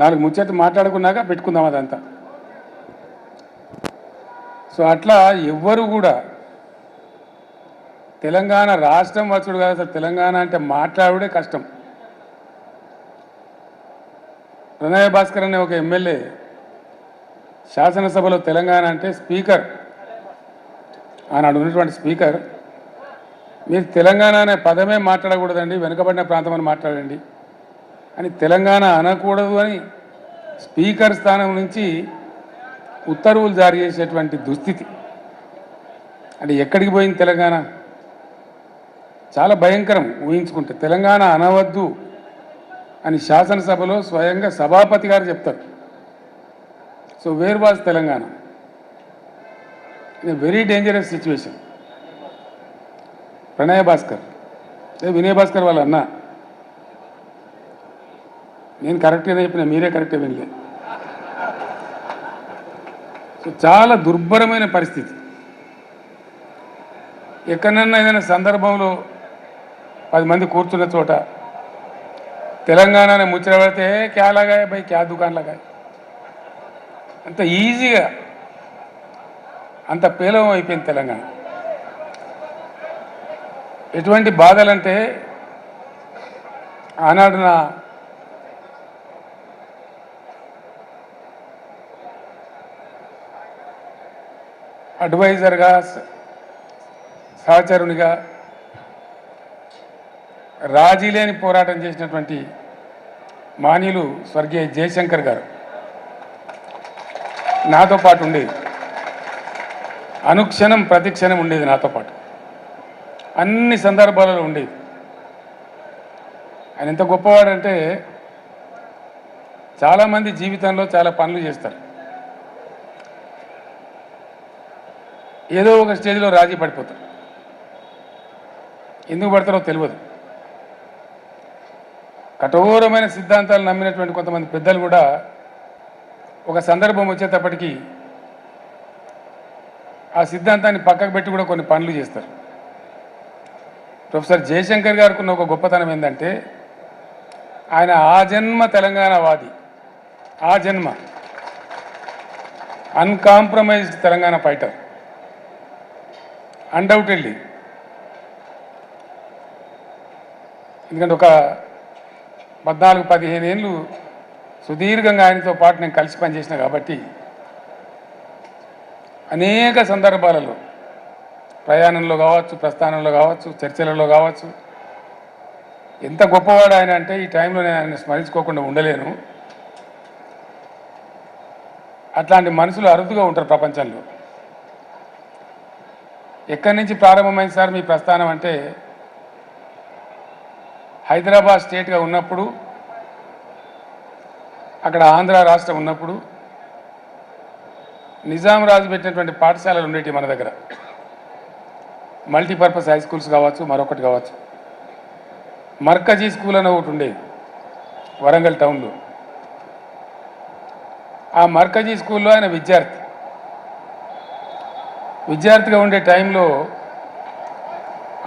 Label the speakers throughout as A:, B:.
A: నాలుగు ముచ్చట్లు మాట్లాడుకున్నాక పెట్టుకుందాం అదంతా. సో అట్లా ఎవ్వరు కూడా తెలంగాణ రాష్ట్రం వచ్చుడు కాదు అసలు తెలంగాణ అంటే మాట్లాడుడే కష్టం. ప్రణయ భాస్కర్ అనే ఒక ఎమ్మెల్యే శాసనసభలో తెలంగాణ అంటే స్పీకర్. ఆనాడు ఉన్నటువంటి స్పీకర్. మీరు తెలంగాణ అనే పదమే మాట్లాడకూడదండి వెనుకబడిన ప్రాంతం అని మాట్లాడండి. అని తెలంగాణ అనకూడదు అని స్పీకర్ స్థానం నుంచి ఉత్తర్వులు జారీ చేసేటువంటి దుస్థితి. అంటే ఎక్కడికి పోయింది తెలంగాణ? చాలా భయంకరం ఊహించుకుంటే. తెలంగాణ అనవద్దు అని శాసనసభలో స్వయంగా సభాపతి గారు చెప్తారు. So where was Telangana? Very dangerous situation. Pranaya Bhaskar. అదే వినయ్ భాస్కర్ వాళ్ళ అన్నా. నేను కరెక్ట్గానే చెప్పిన మీరే కరెక్ట్గా వినలేదు సో చాలా దుర్భరమైన పరిస్థితి. ఎక్కడన్నా ఏదైనా సందర్భంలో పది మంది కూర్చున్న చోట తెలంగాణ ముచ్చట పడితే క్యా లగాయ బై క్యా దుకాన్ లగాయ? అంత ఈజీగా అంత పేలవం అయిపోయింది తెలంగాణ. ఎటువంటి బాధలంటే ఆనాడు నా అడ్వైజర్గా సహచరునిగా రాజీ లేని పోరాటం చేసినటువంటి మానీయులు స్వర్గీయ జయశంకర్ గారు. నాతో పాటు ఉండేది. అనుక్షణం ప్రతిక్షణం ఉండేది నాతో పాటు. అన్ని సందర్భాలలో ఉండేది. ఆయన ఎంత గొప్పవాడంటే చాలామంది జీవితంలో చాలా పనులు చేస్తారు. ఏదో ఒక స్టేజ్లో రాజీ పడిపోతారు ఎందుకు పడతారో తెలియదు. కఠోరమైన సిద్ధాంతాలు నమ్మినటువంటి కొంతమంది పెద్దలు కూడా ఒక సందర్భం వచ్చేటప్పటికి ఆ సిద్ధాంతాన్ని పక్కకు పెట్టి కూడా కొన్ని పనులు చేస్తారు. ప్రొఫెసర్ జయశంకర్ గారికి ఉన్న ఒక గొప్పతనం ఏంటంటే ఆయన ఆ జన్మ తెలంగాణవాది ఆ జన్మ. Uncompromised Telangana fighter. అన్డౌటెడ్లీ ఎందుకంటే ఒక పద్నాలుగు పదిహేను ఏళ్ళు సుదీర్ఘంగా ఆయనతో పాటు నేను కలిసి పనిచేసిన కాబట్టి అనేక సందర్భాలలో ప్రయాణంలో కావచ్చు ప్రస్థానంలో కావచ్చు చర్చలలో కావచ్చు ఎంత గొప్పవాడు ఆయన అంటే ఈ టైంలో నేను ఆయన స్మరించుకోకుండా ఉండలేను. అట్లాంటి మనుషులు అరుదుగా ఉంటారు ప్రపంచంలో. ఎక్కడి నుంచి ప్రారంభమైంది సార్ మీ ప్రస్థానం అంటే హైదరాబాద్ స్టేట్గా ఉన్నప్పుడు అక్కడ ఆంధ్ర రాష్ట్రం ఉన్నప్పుడు నిజాం రాజు పెట్టినటువంటి పాఠశాలలు ఉండేవి మన దగ్గర. మల్టీపర్పస్ హై స్కూల్స్ కావచ్చు మరొకటి కావచ్చు. మర్కజీ స్కూల్ అని ఒకటి ఉండేది వరంగల్ టౌన్లో. ఆ మర్కజీ స్కూల్లో ఆయన విద్యార్థి. విద్యార్థిగా ఉండే టైంలో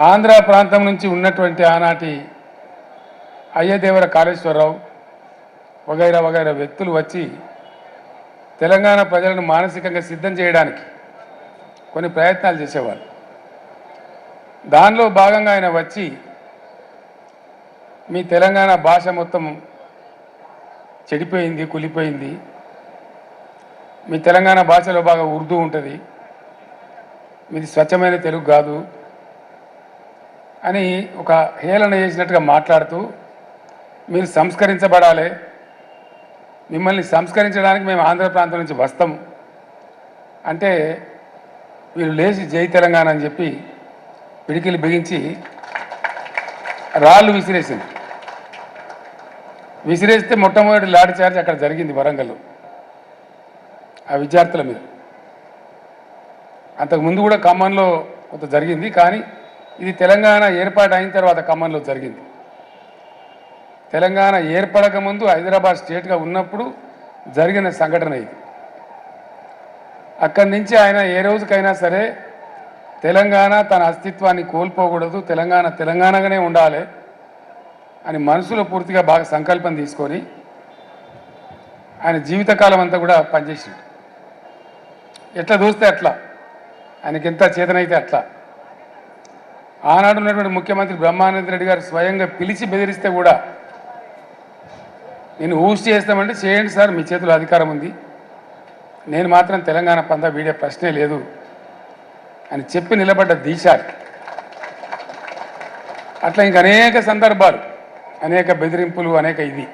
A: ఆంధ్ర ప్రాంతం నుంచి ఉన్నటువంటి ఆనాటి అయ్యదేవర కాళేశ్వరరావు వగైరా వగైరా వ్యక్తులు వచ్చి తెలంగాణ ప్రజలను మానసికంగా సిద్ధం చేయడానికి కొన్ని ప్రయత్నాలు చేసేవాళ్ళు. దానిలో భాగంగా ఆయన వచ్చి మీ తెలంగాణ భాష మొత్తం చెడిపోయింది కులిపోయింది. మీ తెలంగాణ భాషలో బాగా ఉర్దూ ఉంటుంది. మీది స్వచ్ఛమైన తెలుగు కాదు అని ఒక హేళన చేసినట్టుగా మాట్లాడుతూ మీరు సంస్కరించబడాలి. మిమ్మల్ని సంస్కరించడానికి మేము ఆంధ్ర ప్రాంతం నుంచి వస్తాం. అంటే వీళ్ళు లేచి జై తెలంగాణ అని చెప్పి పిడికిలు బిగించి రాళ్ళు విసిరేసింది. విసిరేస్తే మొట్టమొదటి లాఠీ చార్జ్ అక్కడ జరిగింది వరంగల్లో. ఆ విద్యార్థుల మీద. అంతకు ముందు కూడా ఖమ్మంలో కొంత జరిగింది కానీ ఇది తెలంగాణ ఏర్పాటు అయిన తర్వాత ఖమ్మంలో జరిగింది. తెలంగాణ ఏర్పడక ముందు హైదరాబాద్ స్టేట్గా ఉన్నప్పుడు జరిగిన సంఘటన ఇది. అక్కడి నుంచి ఆయన ఏ రోజుకైనా సరే తెలంగాణ తన అస్తిత్వాన్ని కోల్పోకూడదు తెలంగాణ తెలంగాణగానే ఉండాలి అని మనసులో పూర్తిగా బాగా సంకల్పం తీసుకొని ఆయన జీవితకాలం అంతా కూడా పనిచేసిండు. ఎట్లా చూస్తే అట్లా. ఆయనకి ఎంత చేతనైతే అట్లా. ఆనాడు ఉన్నటువంటి ముఖ్యమంత్రి బ్రహ్మానంద రెడ్డి గారు స్వయంగా పిలిచి బెదిరిస్తే కూడా నేను ఊసి చేస్తామంటే చేయండి సార్ మీ చేతిలో అధికారం ఉంది. నేను మాత్రం తెలంగాణ పంద వీడే ప్రశ్నే లేదు అని చెప్పి నిలబడ్డ దీశాలు అట్లా ఇంక అనేక సందర్భాలు అనేక బెదిరింపులు అనేక ఇది.